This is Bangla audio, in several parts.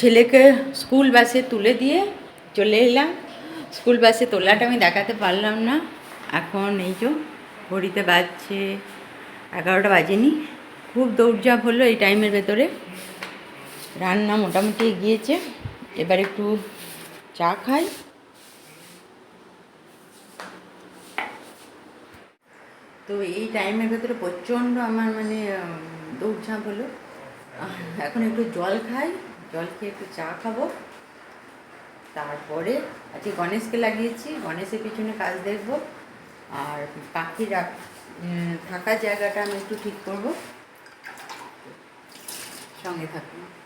ছেলেকে স্কুল বাসে তুলে দিয়ে চলে এলাম। স্কুল বাসে তোলাটা আমি দেখাতে পারলাম না। এখন এই যে ঘড়িতে বাজছে এগারোটা বাজেনি। খুব দৌড়ঝাঁপ হলো এই টাইমের ভেতরে। রান্না মোটামুটি এগিয়েছে। এবার একটু চা খাই। তো এই টাইমের ভেতরে প্রচণ্ড আমার মানে দৌড়ঝাঁপ হলো। এখন একটু জল খাই। জল খেয়ে একটু চা খাব। তারপরে আজকে গণেশকে লাগিয়েছি, গণেশের পিছনে কাজ দেখব। আর পাখি রাখ থাকার জায়গাটা আমি একটু ঠিক করব। সঙ্গে থাকুন।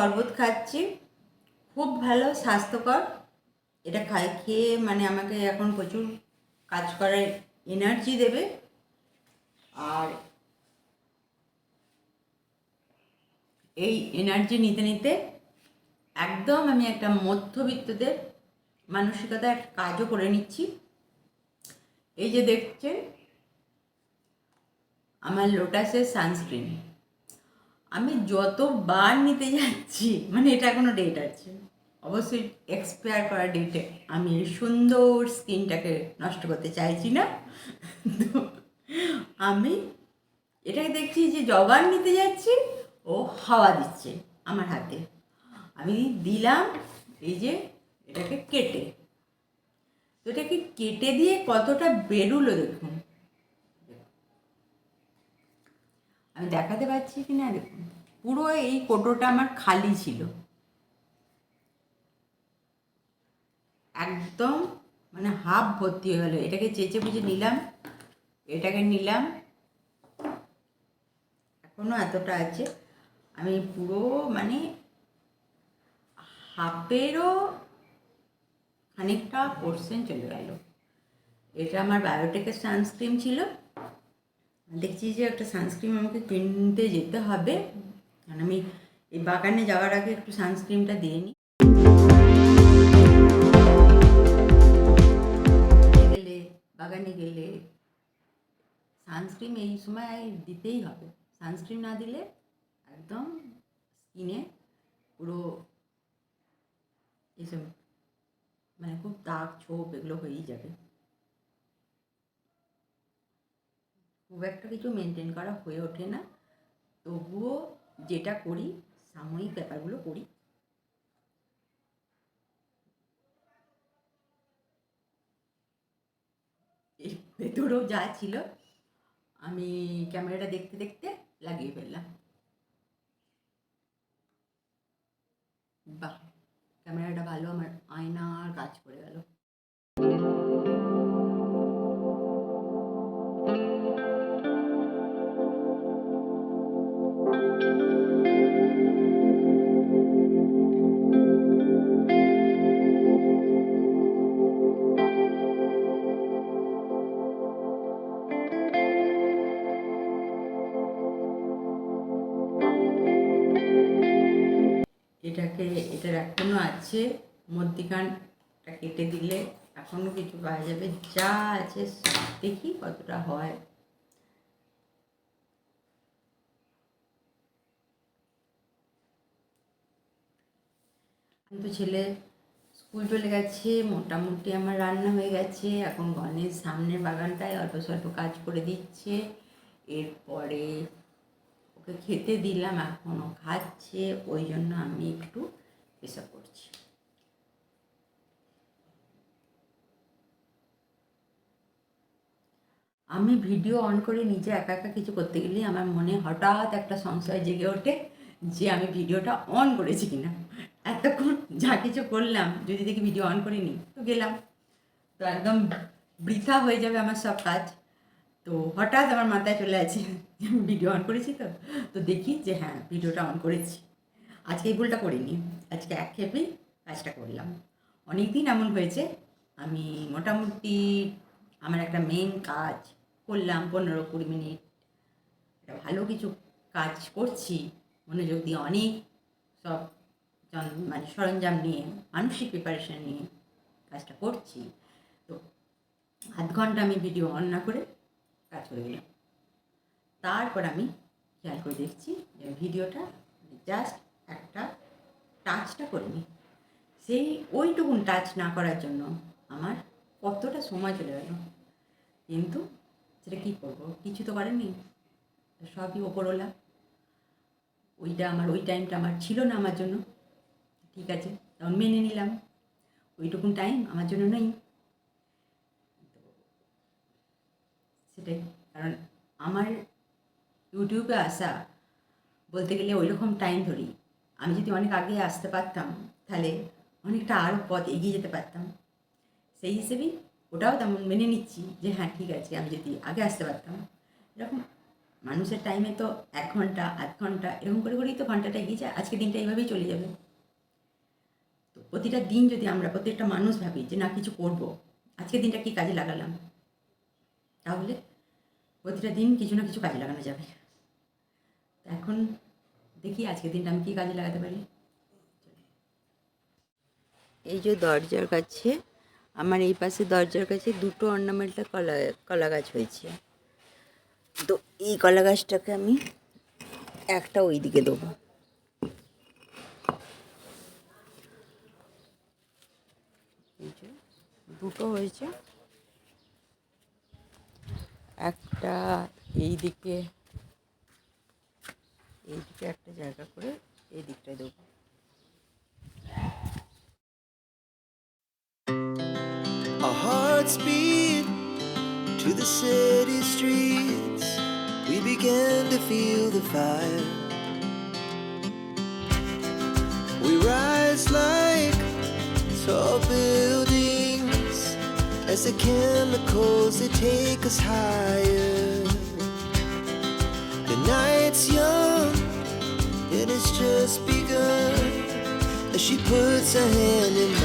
শরবত খাচ্ছি। খুব ভালো, স্বাস্থ্যকর। এটা খাই খেয়ে মানে আমাকে এখন প্রচুর কাজ করার এনার্জি দেবে। আর এই এনার্জি নিতে নিতে একদম আমি একটা মধ্যবিত্তদের মানসিকতা একটা কাজও করে নিচ্ছি। এই যে দেখছেন, আমার লোটাসের সানস্ক্রিন আমি যতবার নিতে যাচ্ছি মানে এটা কোনো ডেট আছে। অবশ্যই এক্সপায়ার করা ডেটে আমি সুন্দর স্কিনটাকে নষ্ট করতে চাইছি না। তো আমি এটাকে দেখছি যে জবার নিতে যাচ্ছি, ও হাওয়া দিচ্ছে আমার হাতে। আমি দিলাম, এই যে এটাকে কেটে। তো এটাকে কেটে দিয়ে কতটা বেরুলো দেখুন। আমি দেখাতে পারছি কি না দেখুন পুরো এই কোটোটা আমার খালি ছিল। একদম মানে হাফ ভর্তি হয়ে গেলো। এটাকে চেঁচে বুঝে নিলাম। এটাকে নিলাম। এখনও এতটা আছে। আমি পুরো মানে হাফেরও খানিকটা পোর্শন চলে গেল। এটা আমার বায়োটেকের সানস্ক্রিন ছিল। দেখছি যে একটা সানস্ক্রিন আমাকে কিনতে যেতে হবে। কারণ আমি এই বাগানে যাওয়ার আগে একটু সানস্ক্রিনটা দিয়ে নিই। গেলে, বাগানে গেলে সানস্ক্রিন এই সময় দিতেই হবে। সানস্ক্রিন না দিলে একদম স্কিনে পুরো এসব মানে খুব দাগ, ছোপ এগুলো হয়েই যাবে। খুব একটা কিছু মেনটেন করা হয়ে ওঠে না। তবুও যেটা করি, সাময়িক ব্যাপারগুলো করি। এর ভেতরেও যা ছিল, আমি ক্যামেরাটা দেখতে দেখতে লাগিয়ে ফেললাম। বাহ! ক্যামেরাটা ভালো, আমার আয়নার কাজ করে গেল। আছে, মধ্যিখানটা কেটে দিলে এখনও কিছু পাওয়া যাবে। যা আছে দেখি কতটা হয়। তো ছেলে স্কুল চলে গেছে, মোটামুটি আমার রান্না হয়ে গেছে। এখন গণেশ সামনের বাগানটায় অল্প স্বল্প কাজ করে দিচ্ছে। এরপরে ওকে খেতে দিলাম এখনও খাচ্ছে। ওই জন্য আমি একটু এসব করছি। আমি ভিডিও অন করে নিজে একা একা কিছু করতে গেলে আমার মনে হঠাৎ একটা সংশয় জেগে ওঠে যে আমি ভিডিওটা অন করেছি কিনা। এতক্ষণ যা কিছু করলাম, যদি দেখি ভিডিও অন করিনি, তো গেলাম। তো একদম বৃথা হয়ে যাবে আমার সব কাজ। তো হঠাৎ আমার মাথায় চলে আছে ভিডিও অন করেছি তো। তো দেখি যে হ্যাঁ ভিডিওটা অন করেছি। আজকে এই ভুলটা করিনি। আজকে এক খেপেই কাজটা করলাম। অনেক দিন এমন হয়েছে, আমি মোটামুটি আমার একটা মেন কাজ করলাম পনেরো কুড়ি মিনিট। একটা ভালো কিছু কাজ করছি, মনোযোগ দিয়ে অনেক সব মানে সরঞ্জাম নিয়ে, মানসিক প্রিপারেশন নিয়ে কাজটা করছি। তো আধ ঘণ্টা আমি ভিডিও অন না করে কাজ করে গেলাম। তারপর আমি খেয়াল করে দেখছি যে ভিডিওটা জাস্ট একটা টাচটা করিনি সেই ওইটুকুন টাচ না করার জন্য আমার কতটা সময় চলে গেল। কিন্তু সেটা কী করব? কিছু তো করেনি সবই ওপরওয়ালা। ওইটা আমার, ওই টাইমটা আমার ছিল না আমার জন্য। ঠিক আছে, তখন মেনে নিলাম। ওইটুকুন টাইম আমার জন্য নেই। সেটাই, কারণ আমার ইউটিউবে আসা বলতে গেলে ওই রকম টাইম ধরি। আমি যদি অনেক আগে আসতে পারতাম, তাহলে অনেকটা আরও পথ এগিয়ে যেতে পারতাম। সেই হিসেবেই ওটাও তেমন মেনে নিচ্ছি যে হ্যাঁ ঠিক আছে, আমি যদি আগে আসতে পারতাম। এরকম মানুষের টাইমে তো এক ঘণ্টা, আধ ঘণ্টা, এরকম করে করেই তো ঘন্টাটা এগিয়ে যায় আজকে দিনটা এইভাবেই চলে যাবে। তো প্রতিটা দিন যদি আমরা, প্রত্যেকটা মানুষ ভাবি যে না, কিছু করব আজকে দিনটা কি কাজে লাগালাম? তাহলে প্রতিটা দিন কিছু না কিছু কাজে লাগানো যাবে। এখন দেখি আজকের দিনটা আমি কী কাজে লাগাতে পারি। এই যে দরজার কাছে, আমার এই পাশে দরজার কাছে দুটো অর্নামেন্টাল কলা কলা গাছ হয়েছে। তো এই কলা গাছটাকে আমি একটা ওই দিকে দেবো দুটো হয়েছে। একটা এই দিকে এই দিকে একটা জায়গা করে এই দিকটায় দেবো Our hearts beat to the city streets. We began to feel the fire. We rise like tall buildings as the chemicals they take us higher. The night's young and it's just begun as she puts her hand in